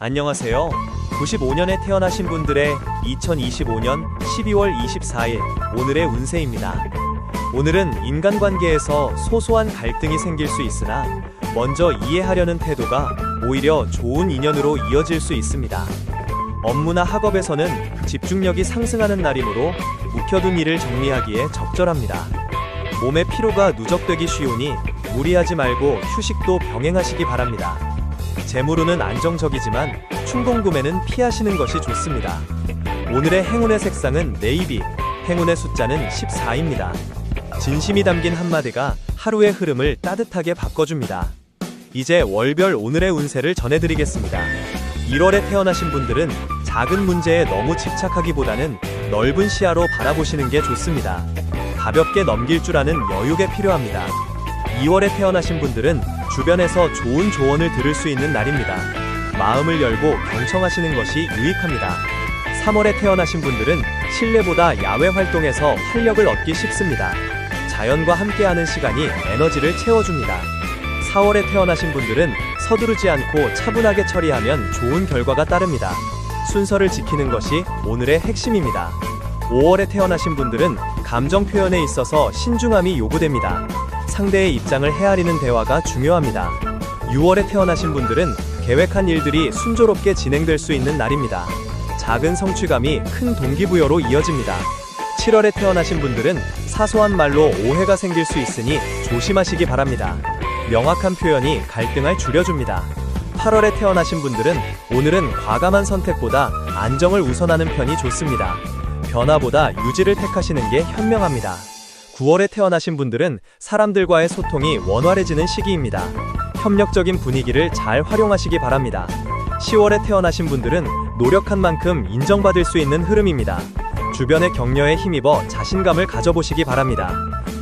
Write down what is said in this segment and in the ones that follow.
안녕하세요. 95년에 태어나신 분들의 2025년 12월 24일 오늘의 운세입니다. 오늘은 인간관계에서 소소한 갈등이 생길 수 있으나 먼저 이해하려는 태도가 오히려 좋은 인연으로 이어질 수 있습니다. 업무나 학업에서는 집중력이 상승하는 날이므로 묵혀둔 일을 정리하기에 적절합니다. 몸의 피로가 누적되기 쉬우니 무리하지 말고 휴식도 병행하시기 바랍니다. 재물운은 안정적이지만 충동 구매는 피하시는 것이 좋습니다. 오늘의 행운의 색상은 네이비, 행운의 숫자는 14입니다. 진심이 담긴 한마디가 하루의 흐름을 따뜻하게 바꿔줍니다. 이제 월별 오늘의 운세를 전해드리겠습니다. 1월에 태어나신 분들은 작은 문제에 너무 집착하기보다는 넓은 시야로 바라보시는 게 좋습니다. 가볍게 넘길 줄 아는 여유가 필요합니다. 2월에 태어나신 분들은 주변에서 좋은 조언을 들을 수 있는 날입니다. 마음을 열고 경청하시는 것이 유익합니다. 3월에 태어나신 분들은 실내보다 야외 활동에서 활력을 얻기 쉽습니다. 자연과 함께하는 시간이 에너지를 채워줍니다. 4월에 태어나신 분들은 서두르지 않고 차분하게 처리하면 좋은 결과가 따릅니다. 순서를 지키는 것이 오늘의 핵심입니다. 5월에 태어나신 분들은 감정 표현에 있어서 신중함이 요구됩니다. 상대의 입장을 헤아리는 대화가 중요합니다. 6월에 태어나신 분들은 계획한 일들이 순조롭게 진행될 수 있는 날입니다. 작은 성취감이 큰 동기부여로 이어집니다. 7월에 태어나신 분들은 사소한 말로 오해가 생길 수 있으니 조심하시기 바랍니다. 명확한 표현이 갈등을 줄여줍니다. 8월에 태어나신 분들은 오늘은 과감한 선택보다 안정을 우선하는 편이 좋습니다. 변화보다 유지를 택하시는 게 현명합니다. 9월에 태어나신 분들은 사람들과의 소통이 원활해지는 시기입니다. 협력적인 분위기를 잘 활용하시기 바랍니다. 10월에 태어나신 분들은 노력한 만큼 인정받을 수 있는 흐름입니다. 주변의 격려에 힘입어 자신감을 가져보시기 바랍니다.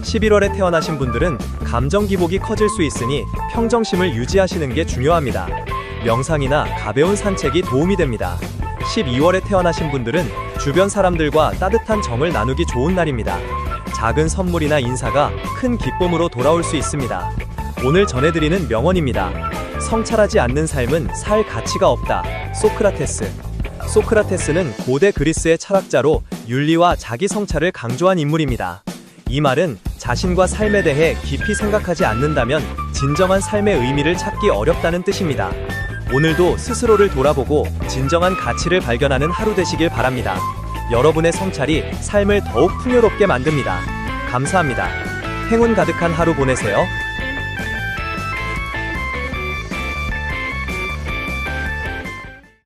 11월에 태어나신 분들은 감정 기복이 커질 수 있으니 평정심을 유지하시는 게 중요합니다. 명상이나 가벼운 산책이 도움이 됩니다. 12월에 태어나신 분들은 주변 사람들과 따뜻한 정을 나누기 좋은 날입니다. 작은 선물이나 인사가 큰 기쁨으로 돌아올 수 있습니다. 오늘 전해드리는 명언입니다. 성찰하지 않는 삶은 살 가치가 없다. 소크라테스. 소크라테스는 고대 그리스의 철학자로 윤리와 자기 성찰을 강조한 인물입니다. 이 말은 자신과 삶에 대해 깊이 생각하지 않는다면 진정한 삶의 의미를 찾기 어렵다는 뜻입니다. 오늘도 스스로를 돌아보고 진정한 가치를 발견하는 하루 되시길 바랍니다. 여러분의 성찰이 삶을 더욱 풍요롭게 만듭니다. 감사합니다. 행운 가득한 하루 보내세요.